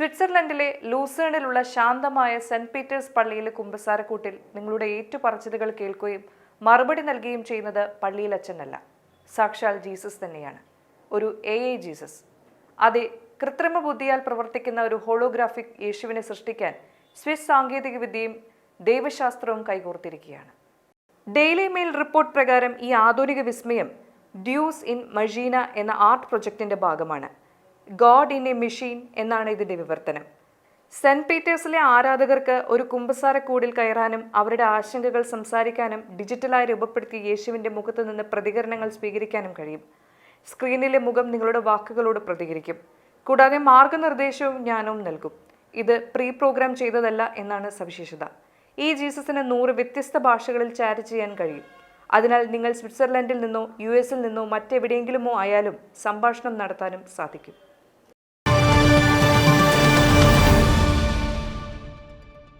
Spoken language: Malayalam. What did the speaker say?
സ്വിറ്റ്സർലൻഡിലെ ലൂസേണിലുള്ള ശാന്തമായ സെന്റ് പീറ്റേഴ്സ് പള്ളിയിലെ കുമ്പസാരക്കൂട്ടിൽ നിങ്ങളുടെ ഏറ്റുപറച്ചിലുകൾ കേൾക്കുകയും മറുപടി നൽകുകയും ചെയ്യുന്നത് പള്ളിയിലച്ഛനല്ല സാക്ഷാൽ ജീസസ് തന്നെയാണ്. ഒരു എ ഐ ജീസസ്. അതെ കൃത്രിമ ബുദ്ധിയാൽ പ്രവർത്തിക്കുന്ന ഒരു ഹോളോഗ്രാഫിക് യേശുവിനെ സൃഷ്ടിക്കാൻ സ്വിസ് സാങ്കേതികവിദ്യയും ദൈവശാസ്ത്രവും കൈകോർത്തിരിക്കുകയാണ്. ഡെയിലി മെയിൽ റിപ്പോർട്ട് പ്രകാരം ഈ ആധുനിക വിസ്മയം ഡ്യൂസ് ഇൻ മഷീന എന്ന ആർട്ട് പ്രൊജക്ടിന്റെ ഭാഗമാണ്. ഗോഡ് ഇൻ എ മെഷീൻ എന്നാണ് ഇതിന്റെ വിവർത്തനം. സെന്റ് പീറ്റേഴ്സിലെ ആരാധകർക്ക് ഒരു കുമ്പസാരക്കൂടിൽ കയറാനും അവരുടെ ആശങ്കകൾ സംസാരിക്കാനും ഡിജിറ്റലായി രൂപപ്പെടുത്തിയ യേശുവിന്റെ മുഖത്ത് നിന്ന് പ്രതികരണങ്ങൾ സ്വീകരിക്കാനും കഴിയും. സ്ക്രീനിലെ മുഖം നിങ്ങളുടെ വാക്കുകളോട് പ്രതികരിക്കും. കൂടാതെ മാർഗനിർദ്ദേശവും ജ്ഞാനവും നൽകും. ഇത് പ്രീ പ്രോഗ്രാം ചെയ്തതല്ല എന്നാണ് സവിശേഷത. ഈ ജീസസിന് നൂറ് വ്യത്യസ്ത ഭാഷകളിൽ ചാറ്റ് ചെയ്യാൻ കഴിയും. അതിനാൽ നിങ്ങൾ സ്വിറ്റ്സർലൻഡിൽ നിന്നോ യു എസിൽ നിന്നോ മറ്റെവിടെയെങ്കിലുമോ ആയാലും സംഭാഷണം നടത്താനും സാധിക്കും.